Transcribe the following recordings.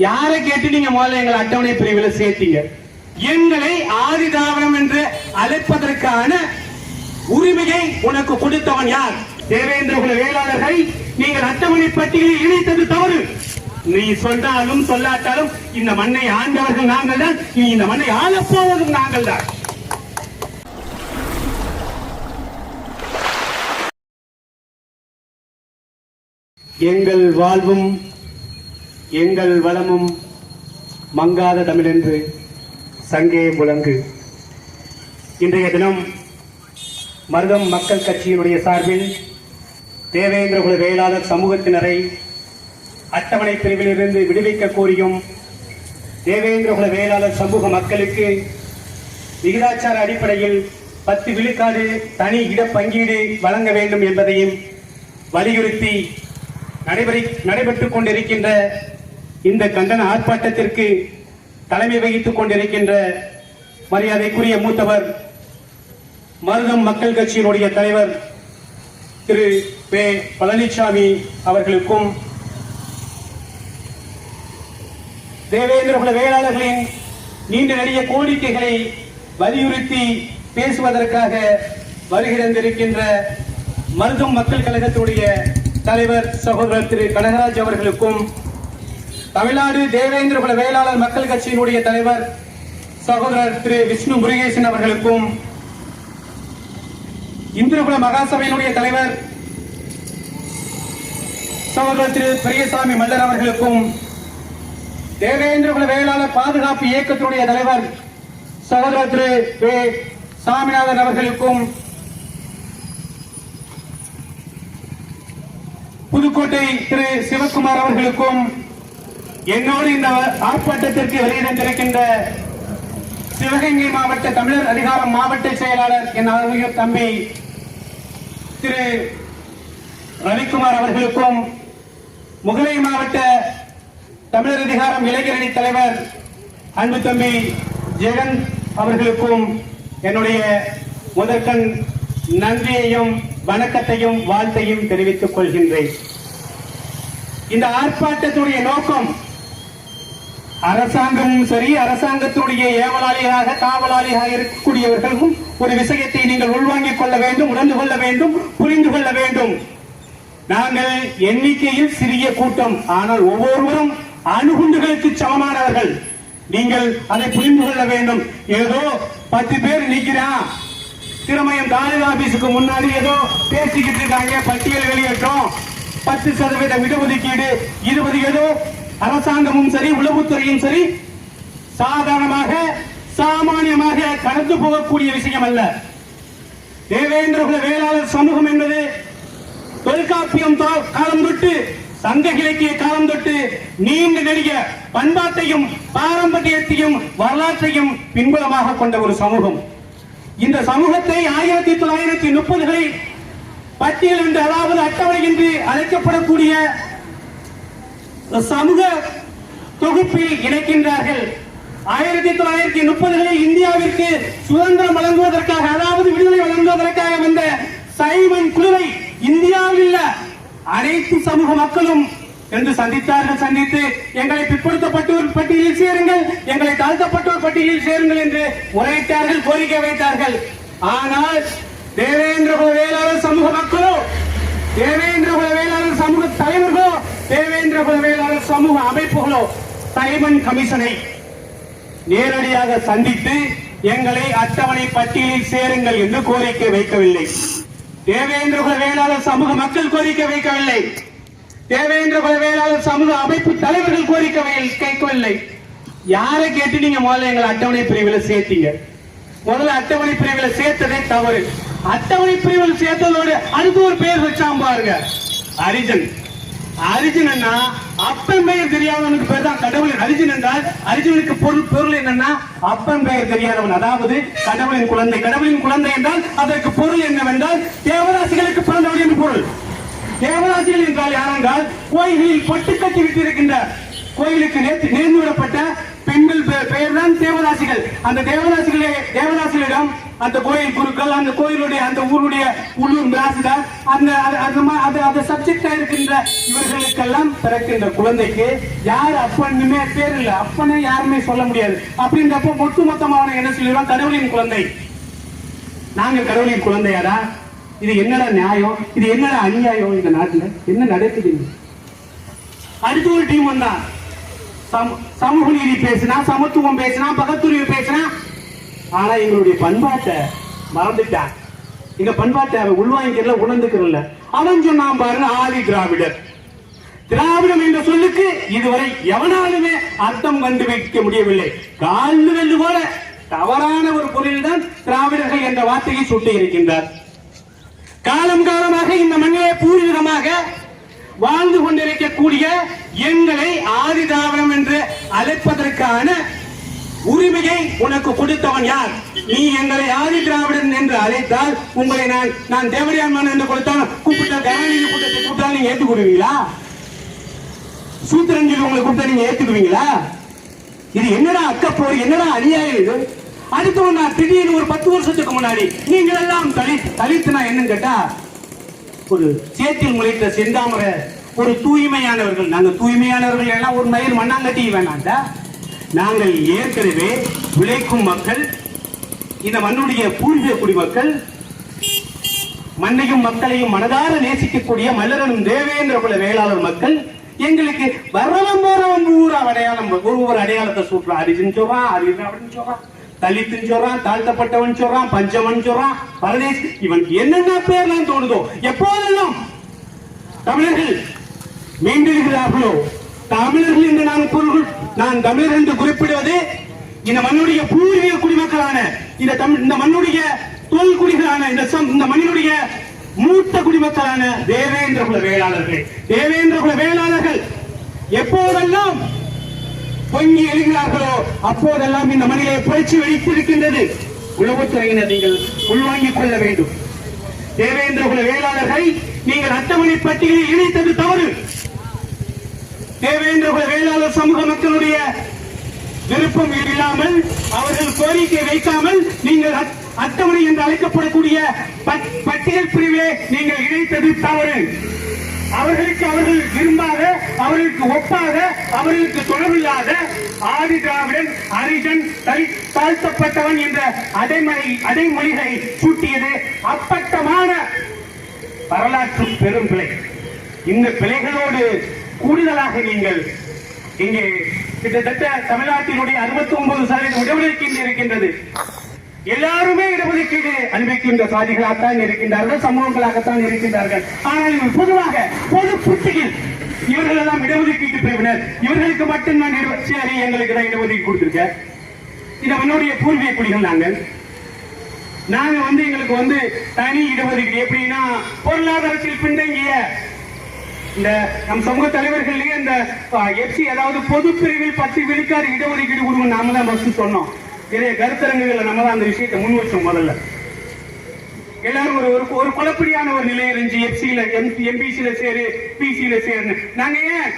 யாரை கேட்டு நீங்க முதல்ல எங்களை அட்டவணை பிரிவில் சேர்த்தீங்க? எங்களை ஆதி திராவிடம் என்று அழைப்பதற்கான உரிமையை உனக்கு கொடுத்தவன் யார்? தேவேந்திர குல வேளாளர்கள் நீங்கள் அட்டவணை பட்டியலில் இணைத்தது தவறு. நீ சொன்னாலும் சொல்லாட்டாலும் இந்த மண்ணை ஆண்டவர்கள் நாங்கள் தான் நீ இந்த மண்ணை ஆளப்போவதும் நாங்கள் தான் எங்கள் வாழ்வும் எங்கள் வளமும் மங்காத தமிழென்று சங்கே புலங்கு. இன்றைய தினம் மருதம் மக்கள் கட்சியினுடைய சார்பில் தேவேந்திரகுல வேளாளர் சமூகத்தினரை அட்டவணை பிரிவிலிருந்து விடுவிக்க கோரியும் தேவேந்திரகுல வேளாளர் சமூக மக்களுக்கு விகிதாச்சார அடிப்படையில் பத்து விழுக்காடு தனி இடப்பங்கீடு வழங்க வேண்டும் என்பதையும் வலியுறுத்தி நடைபெறி நடைபெற்றுக் கொண்டிருக்கின்ற இந்த கண்டன ஆர்ப்பாட்டத்திற்கு தலைமை வகித்துக் கொண்டிருக்கின்ற மரியாதைக்குரிய மூத்தவர் மருதம் மக்கள் கட்சியினுடைய தலைவர் திரு பே பழனிசாமி அவர்களுக்கும் தேவேந்திர குல வேளாளர்களின் நீண்ட நெடிய கோரிக்கைகளை வலியுறுத்தி பேசுவதற்காக வருகிறந்திருக்கின்ற மருதம் மக்கள் கழகத்துடைய தலைவர் சகோதரர் திரு கனகராஜ் அவர்களுக்கும் தமிழ்நாடு தேவேந்திர குல வேளாளர் மக்கள் கட்சியினுடைய தலைவர் சகோதரர் திரு விஷ்ணு முருகேசன் அவர்களுக்கும் இந்திரகுல மகாசபையினுடைய தலைவர் சகோதரர் திரு பெரியசாமி மல்லர் அவர்களுக்கும் தேவேந்திரகுல வேளாளர் பாதுகாப்பு இயக்கத்தினுடைய தலைவர் சகோதரர் திரு வே சாமிநாதன் அவர்களுக்கும் புதுக்கோட்டை திரு சிவகுமார் அவர்களுக்கும் என்னோடு இந்த ஆர்ப்பாட்டத்திற்கு வெளியிடந்திருக்கின்ற சிவகங்கை மாவட்ட தமிழர் அதிகாரம் மாவட்ட செயலாளர் என் அருமைய தம்பி திரு ரவிக்குமார் அவர்களுக்கும் முகலை மாவட்ட தமிழர் அதிகாரம் இளைஞரணி தலைவர் அன்பு தம்பி ஜெகன் அவர்களுக்கும் என்னுடைய முதற்கண் நன்றியையும் வணக்கத்தையும் வாழ்த்தையும் தெரிவித்துக் கொள்கின்றேன். இந்த ஆர்ப்பாட்டத்துடைய நோக்கம் அரசாங்கமும் சரி அரசாங்கத்துடைய ஏவலாளியாக காவலாளியாக இருக்கக்கூடியவர்களும் ஒரு விஷயத்தை நீங்கள் உள்வாங்கிக் கொள்ள வேண்டும் உணர்ந்து கொள்ள வேண்டும் புரிந்து கொள்ள வேண்டும். நாங்கள் எண்ணிக்கையில் சிறிய கூட்டம் ஆனால் ஒவ்வொருவரும் அணுகுண்டுகளுக்கு சமமானவர்கள். நீங்கள் அதை புரிந்து கொள்ள வேண்டும். ஏதோ பத்து பேர் நிக்கிறான் திருமயம் தாலுகா ஆபீஸுக்கு முன்னாடி ஏதோ பேசிக்கிட்டு இருக்காங்க பட்டியல் வெளியேற்றோம் பத்து சதவீத இடஒதுக்கீடு இருபது ஏதோ அரசாங்கமும் சரி உளவுத்துறையும் சரி சாதாரணமாக சாமானியமாக கடந்து போகக்கூடிய விஷயம் அல்ல. தேவேந்திர குல வேளாளர் சமூகம் என்பது தொல்காப்பியம் காலம் தொட்டு சங்க இலக்கிய காலம் தொட்டு நீண்ட நெடிய பண்பாட்டையும் பாரம்பரியத்தையும் வரலாற்றையும் பின்புலமாக கொண்ட ஒரு சமூகம். இந்த சமூகத்தை ஆயிரத்தி தொள்ளாயிரத்தி முப்பதுகளில் பட்டியல் என்று அதாவது அட்டவணை என்று அழைக்கப்படக்கூடிய சமூக தொகுப்பில் இணைக்கின்றார்கள். ஆயிரத்தி தொள்ளாயிரத்தி முப்பதுகளில் இந்தியாவிற்கு சுதந்திரம் வழங்குவதற்காக அதாவது விடுதலை வழங்குவதற்காக வந்த சைமன் குழுவை இந்தியாவில் உள்ள அனைத்து சமூக மக்களும் என்று சந்தித்தார்கள் சந்தித்து எங்களை பிற்படுத்தப்பட்டோர் பட்டியலில் சேருங்கள் எங்களை தாழ்த்தப்பட்டோர் பட்டியலில் சேருங்கள் என்று முறையிட்டார்கள் கோரிக்கை வைத்தார்கள். ஆனால் தேவேந்திர வேளாளர் சமூக மக்களோ தேவேந்திர குல வேளாளர் சமூக தலைவர்களோ தேவேந்திர சமூக அமைப்புகளோ சைமன் கமிஷனை நேரடியாக சந்தித்து எங்களை அட்டவணை பட்டியலில் சேருங்கள் என்று கோரிக்கை வைக்கவில்லை. தேவேந்திர வேளாளர் சமூக மக்கள் கோரிக்கை வைக்கவில்லை. தேவேந்திர வேளாளர் சமூக அமைப்பு தலைவர்கள் கோரிக்கை கேட்கவில்லை. யாரை கேட்டு நீங்க முதல்ல எங்களை அட்டவணை பிரிவில் சேர்த்தீங்க? முதல்ல அட்டவணை பிரிவில் சேர்த்ததே தவறு. அட்டவணை பிரிவில் சேர்த்ததோடு அடுத்து ஒரு பேர் வச்சாம் பாருங்க. அரிஜன். அரிஜினா அப்பன் பெயர் தெரியாதவனுக்கு பேர் தான் கடவுளின் அர்ஜுன் என்றால் அரிஜினுக்கு பொருள் பொருள் என்னன்னா அப்பன் பெயர் தெரியாதவன். அதாவது கடவுளின் குழந்தை. கடவுளின் குழந்தை என்றால் அதற்கு பொருள் என்னவென்றால் தேவராசிகளுக்கு பிறந்தவன் என்று பொருள். தேவராசிகள் என்றால் யாரென்றால் கோயிலில் பட்டு கட்டி விட்டிருக்கின்ற கோயிலுக்கு நேற்று நேர்ந்து விடப்பட்ட பெண்கள் பெயர் தான் தேவராசிகள் அந்த தேவராசிகளே தேவராசிகளிடம் அந்த கோயில் குருக்கள் அந்த கோயிலுடைய அந்த ஊருடைய உள்ளூர் மிராசுதார் அந்த அது- அந்த அந்த சப்ஜெக்டா இருக்கின்ற இவர்களுக்கெல்லாம் பிறக்கின்ற குழந்தைக்கு யார் அப்பன்னுமே பேர் இல்லை. அப்பனே யாருமே சொல்ல முடியாது. அப்படின்றப்போ ஒட்டு மொத்தமாக என்ன சொல்லிடுவோம் கடவுளின் குழந்தை. நாங்கள் கடவுளின் குழந்தையாரா இது என்னடா நியாயம்? இது என்னடா அநியாயம் இந்த நாட்டில்? என்ன நடக்குது அடுத்த அடுத்து ஒரு டீம் வந்தா சம- சமூக நீதி பேசினா சமத்துவம் பேசினா பகத்துரிவு பேசினா ஆனா எங்களுடைய பண்பாட்டை மறந்துட்டான் எங்க பண்பாட்டை அவன் உள்வாங்கிக்கல உணர்ந்துக்கிறல அவன் சொன்னான் பாருங்க ஆதி திராவிடர். திராவிடம் என்ற சொல்லுக்கு இதுவரை எவனாலுமே அர்த்தம் கண்டுபிடிக்க முடியவில்லை. கால் வெள்ளு போல தவறான ஒரு பொருளில் தான் திராவிடர்கள் என்ற வார்த்தையை சுட்டி இருக்கின்றார் காலம் காலமாக இந்த மண்ணிலே பூர்வீகமாக வாழ்ந்து கொண்டிருக்கக்கூடிய எங்களை ஆதி திராவிடம் என்று அழைப்பதற்கான உரிமையை உனக்கு கொடுத்தவன் யார்? நீ எங்களை ஆதி திராவிடன் என்று அழைத்தால் உங்களை நான் நான் தேவடியான் என்று கொடுத்தால் கூப்பிட்ட கருணாநிதி கூட்டத்தை கூப்பிட்டால் நீங்க ஏற்றுக்கொள்வீங்களா சூத்திரன் சொல்லி உங்களை கூப்பிட்டா நீங்க ஏத்துக்குவீங்களா? இது என்னடா அக்கப்போர் என்னடா அநியாயம் இது? அடுத்து நான் திடீர்னு ஒரு பத்து வருஷத்துக்கு முன்னாடி நீங்கள் எல்லாம் தலி தலித்துனா என்னன்னு கேட்டா ஒரு சேத்தில் முளைத்த செந்தாமரை ஒரு தூய்மையானவர்கள் நாங்கள் தூய்மையானவர்கள் எல்லாம் ஒரு மயில் மண்ணாங்கட்டி வேணாண்டா நாங்கள் ஏற்கனவே உழைக்கும் மக்கள் இந்த மண்ணுடைய பூர்வீக குடிமக்கள் மண்ணையும் மக்களையும் மனதார நேசிக்கக்கூடிய மல்லரனும் தேவேந்திர குல வேளாளர் மக்கள் எங்களுக்கு வரவன் போறவன் ஊர் அடையாளம் ஒரு ஒரு அடையாளத்தை சூட்டுறான் அரிஜன் சொல்றான் அரிஜன் அப்படின்னு சொல்றான் தலித்துன்னு சொல்றான் தாழ்த்தப்பட்டவன் சொல்றான் பஞ்சமன் சொல்றான் பரதேசி இவனுக்கு என்னென்ன பேர்லாம் தோணுதோ எப்போதெல்லாம் தமிழர்கள் மீண்டிருக்கிறார்களோ தமிழர்கள் என்று நான் பொருள் நான் தமிழர் என்று குறிப்பிடுவது இந்த மண்ணுடைய பூர்வீக குடிமக்களான இந்த தமிழ் இந்த மண்ணுடைய தொல் குடிகளான இந்த இந்த மண்ணினுடைய மூத்த குடிமக்களான தேவேந்திர குல வேளாளர்கள். தேவேந்திர குல வேளாளர்கள் எப்போதெல்லாம் பொங்கி எழுகிறார்களோ அப்போதெல்லாம் இந்த மண்ணிலே புரட்சி வெடித்திருக்கின்றது. உளவுத்துறையினர் நீங்கள் உள்வாங்கிக் கொள்ள வேண்டும். தேவேந்திர குல வேளாளர்களை நீங்கள் அட்டவணை பட்டியலில் இணைத்தது தவறு. தேவேந்திர வேளாளர் சமூக மக்களுடைய விருப்பம் இல்லாமல் அவர்கள் கோரிக்கை வைக்காமல் நீங்கள் அட்டவணை என்று அழைக்கப்படக்கூடிய பட்- பட்டியல் பிரிவிலே நீங்கள் இணைத்தது தவறு. அவர்களுக்கு அவர்கள் விரும்பாத அவர்களுக்கு ஒப்பாக அவர்களுக்கு தொடர்பில்லாத ஆதி திராவிடன் அரிஜன் தலி- தாழ்த்தப்பட்டவன் என்ற அடைமலை அடைமொழிகளை சூட்டியது அப்பட்டமான வரலாற்று பெரும் பிழை இந்த பிழைகளோடு கூடுதலாக நீங்கள் இங்கே கிட்டத்தட்ட தமிழ்நாட்டினுடைய அறுபத்தி ஒன்பது சதவீதம் இடஒதுக்கீடு இருக்கின்றது. எல்லாருமே இடஒதுக்கீடு அனுபவிக்கின்ற சாதிகளாகத்தான் இருக்கின்றார்கள் சமூகங்களாகத்தான் இருக்கின்றார்கள். ஆனால் இவர் பொதுவாக பொது புத்தியில் இவர்கள் எல்லாம் இடஒதுக்கீட்டு பிரிவினர். இவர்களுக்கு மட்டும்தான் நான் சரி எங்களுக்கு தான் இடஒதுக்கீடு கொடுத்திருக்க இது நம்மளுடைய பூர்வீக குடிகள் நாங்கள். நாங்க வந்து எங்களுக்கு வந்து தனி இடஒதுக்கீடு. எப்படின்னா பொருளாதாரத்தில் பின்தங்கிய இந்த நம் சமூக தலைவர்கள்லயே இந்த எப்சி அதாவது பொது பிரிவில் பத்து விழுக்காடு இடஒதுக்கீடு கொடுங்க நாம தான் ஃபர்ஸ்ட் சொன்னோம். நிறைய கருத்தரங்குகளை நம்ம தான் அந்த விஷயத்தை முன் வச்சோம் முதல்ல. எல்லாரும் ஒரு ஒரு ஒரு குழப்படியான ஒரு நிலை இருந்துச்சு எஃப்சியில எம்பிசியில சேரு பிசியில சேருன்னு. நாங்க ஏன்?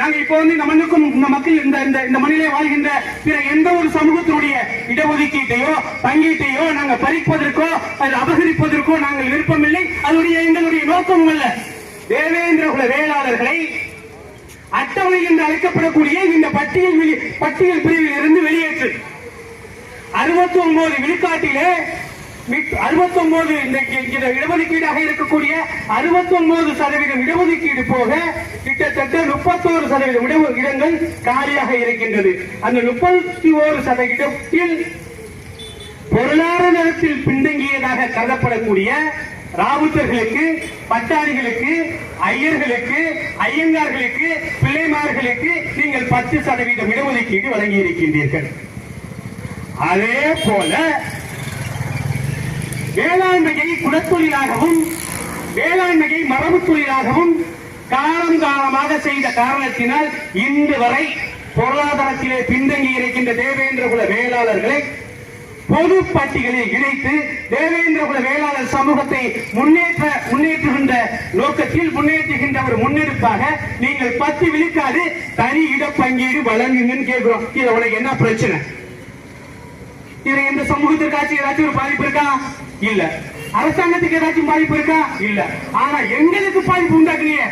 நாங்க இப்ப வந்து இந்த மண்ணுக்கும் இந்த மக்கள் இந்த இந்த இந்த மண்ணிலே வாழ்கின்ற பிற எந்த ஒரு சமூகத்தினுடைய இடஒதுக்கீட்டையோ பங்கீட்டையோ நாங்க பறிப்பதற்கோ அதை அபகரிப்பதற்கோ நாங்கள் விருப்பமில்லை. அதனுடைய எங்களுடைய நோக்கமும் அல்ல. தேவேந்திர குல வேளாளர்களை அட்டவணை என்று அழைக்கப்படக்கூடிய இந்த பட்டியல் பட்டியல் பிரிவில் இருந்து வெளியேற்று. அறுபத்தி ஒன்பது விழுக்காட்டிலே அறுபத்தி ஒன்பது இந்த இடஒதுக்கீடாக இருக்கக்கூடிய அறுபத்தி ஒன்பது சதவீதம் இடஒதுக்கீடு போக கிட்டத்தட்ட முப்பத்தோரு சதவீதம் இட இடங்கள் காலியாக இருக்கின்றது. அந்த முப்பத்தி ஓரு சதவீதத்தில் பொருளாதாரத்தில் பின்தங்கியதாக கருதப்படக்கூடிய ராவுத்தர்களுக்கு பட்டாரிகளுக்கு ஐயர்களுக்கு ஐயங்கார்களுக்கு பிள்ளைமார்களுக்கு நீங்கள் பத்து சதவீதம் இடஒதுக்கீடு வழங்கி இருக்கின்றீர்கள் அதே போல வேளாண்மையை குலத்தொழிலாகவும் வேளாண்மையை மரபு தொழிலாகவும் காலம் காலமாக செய்த காரணத்தினால் இன்று வரை பொருளாதாரத்திலே பின்தங்கி இருக்கின்ற தேவேந்திர குல வேளாளர்களை பொது பட்டியலில் இணைத்து தேவேந்திர குல வேளாளர் சமூகத்தை முன்னேற்ற முன்னேற்றுகின்ற நோக்கத்தில் முன்னேற்றுகின்ற ஒரு முன்னெடுப்பாக நீங்கள் பத்து விழுக்காடு தனி இட பங்கீடு வழங்குங்கன்னு கேட்கிறோம். இது உனக்கு என்ன பிரச்சனை? இதுல எந்த சமூகத்திற்காச்சும் ஏதாச்சும் ஒரு பாதிப்பு இருக்கா? இல்ல. அரசாங்கத்துக்கு ஏதாச்சும் பாதிப்பு இருக்கா? இல்ல. ஆனா எங்களுக்கு பாதிப்பு உண்டாக்குறீங்க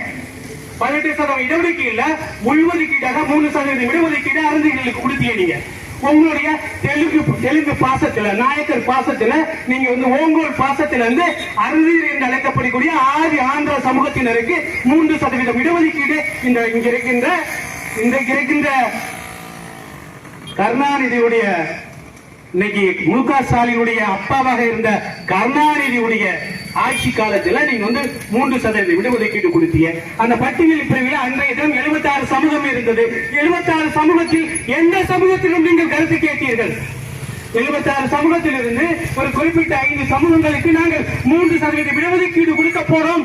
பதினெட்டு சதவீதம் இடஒதுக்கீடுல உள்ஒதுக்கீடாக மூணு சதவீதம் இடஒதுக்கீடு அரசுகளுக்கு கொடுத்தீங்க நீங்க. உங்களுடைய தெலுங்கு தெலுங்கு பாசத்துல நாயக்கர் பாசத்துல நீங்க வந்து ஓங்கோல் பாசத்துல இருந்து அருந்தீர் என்று அழைக்கப்படக்கூடிய ஆதி ஆந்திர சமூகத்தினருக்கு மூன்று சதவீதம் இடஒதுக்கீடு இந்த இங்க இருக்கின்ற இன்றைக்கு இருக்கின்ற கருணாநிதியுடைய இன்னைக்கு மு க ஸ்டாலினுடைய அப்பாவாக இருந்த கருணாநிதியுடைய ஆட்சி காலத்துல நீங்க வந்து மூன்று சதவீத இடஒதுக்கீடு கொடுத்தீங்க. அந்த பட்டியல் பிரிவில் அன்றைய தினம் 76 சமூகம் இருந்தது. 76 சமூகத்தில் எந்த சமூகத்திலும் நீங்கள் கருத்து கேட்டீர்கள்? 76 சமூகத்தில் இருந்து ஒரு குறிப்பிட்ட ஐந்து சமூகங்களுக்கு நாங்கள் மூன்று சதவீத இடஒதுக்கீடு கொடுக்க போறோம்.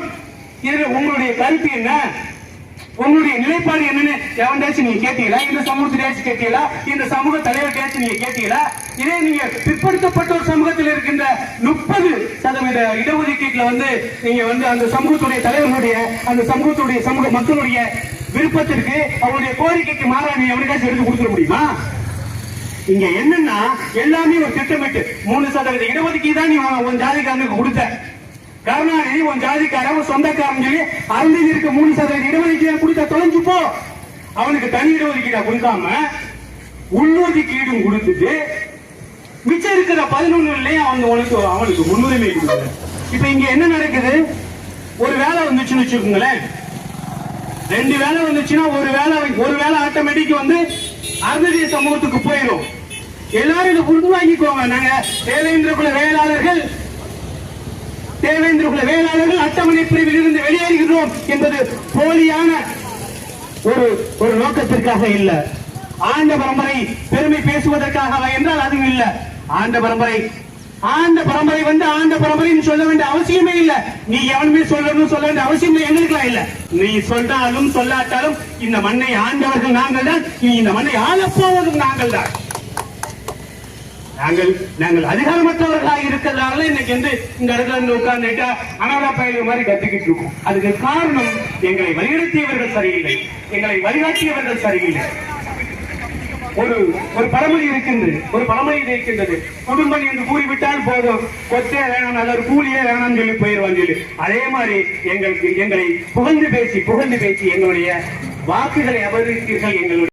இதுல உங்களுடைய கருத்து என்ன? உங்களுடைய நிலைப்பாடு என்னன்னு எவன்டாச்சும் நீங்க கேட்டீங்களா? இந்த சமூகத்திலேயாச்சும் கேட்டீங்களா? இந்த சமூக தலைவர்கிட்டயாச்சும் நீங்க கேட்டீங்களா? இதே நீங்க பிற்படுத்தப்பட்ட ஒரு சமூகத்தில் இருக்கின்ற முப்பது சதவீத இடஒதுக்கீட்டுல வந்து நீங்க வந்து அந்த சமூகத்துடைய தலைவர்களுடைய அந்த சமூகத்துடைய சமூக மக்களுடைய விருப்பத்திற்கு அவருடைய கோரிக்கைக்கு மாறா நீ எவனுக்காச்சும் எடுத்து கொடுத்துட முடியுமா? இங்க என்னன்னா எல்லாமே ஒரு திட்டமிட்டு மூணு சதவீத இடஒதுக்கீடு தான் நீ உன் ஜாதிக்காரனுக்கு கொடுத்த. கருணாநிதி உன் ஜாதிக்காரன் உன் சொந்தக்காரன் சொல்லி அருந்ததிற்கு மூணு சதவீத இடஒதுக்கீடு கொடுத்த தொலைஞ்சு போ. அவனுக்கு தனி இடஒதுக்கீடா கொடுக்காம உள்ளொதுக்கீடும் கொடுத்துட்டு மிச்சம் இருக்கிற பதினொன்னுலயே அவன் உனக்கு அவனுக்கு முன்னுரிமை கொடுக்குற இப்ப இங்க என்ன நடக்குது? ஒரு வேலை வந்துச்சுன்னு வச்சுக்கோங்களேன். ரெண்டு வேலை வந்துச்சுன்னா ஒரு வேலை ஒரு வேலை ஆட்டோமேட்டிக் வந்து அருந்ததிய சமூகத்துக்கு போயிடும் எல்லாரும் இதை புரிந்து வாங்கிக்கோங்க. நாங்க தேவேந்திர குல வேளாளர்கள் தேவேந்திர குல வேளாளர்கள் அட்டவணை பிரிவில் இருந்து வெளியேறுகிறோம் என்பது போலியான ஒரு ஒரு நோக்கத்திற்காக இல்ல. ஆண்ட பரம்பரை பெருமை பேசுவதற்காக என்றால் அதுவும் இல்ல. ஆண்ட பரம்பரை ஆண்ட பரம்பரை வந்து ஆண்ட பரம்பரைன்னு சொல்ல வேண்டிய அவசியமே இல்ல. நீ எவனுமே சொல்லணும் சொல்ல வேண்டிய அவசியம் எங்களுக்குலாம் இல்ல. நீ சொன்னாலும் சொல்லாட்டாலும் இந்த மண்ணை ஆண்டவர்கள் நாங்கள் தான் நீ இந்த மண்ணை ஆளப்போவதும் நாங்கள் தான் நாங்கள் நாங்கள் அதிகாரமற்றவர்களாக இருக்கிறதால இன்னைக்கு வந்து இந்த இடத்துல உட்கார்ந்துட்டா அனாதா பயணம் மாதிரி கத்துக்கிட்டு இருக்கோம். அதுக்கு காரணம் எங்களை வழிநடத்தியவர்கள் சரியில்லை. எங்களை வழிகாட்டியவர்கள் சரியில்லை. ஒரு ஒரு பழமொழி இருக்கின்றது. ஒரு பழமொழி இருக்கின்றது. குடும்பம் என்று கூறிவிட்டால் போதும். கொத்தே வேணாம் அல்லது கூலியே வேணாம்னு சொல்லி போயிடுவான்னு சொல்லி. அதே மாதிரி எங்களுக்கு எங்களை புகழ்ந்து பேசி புகழ்ந்து பேசி எங்களுடைய வாக்குகளை அபகரித்தீர்கள் எங்களுடைய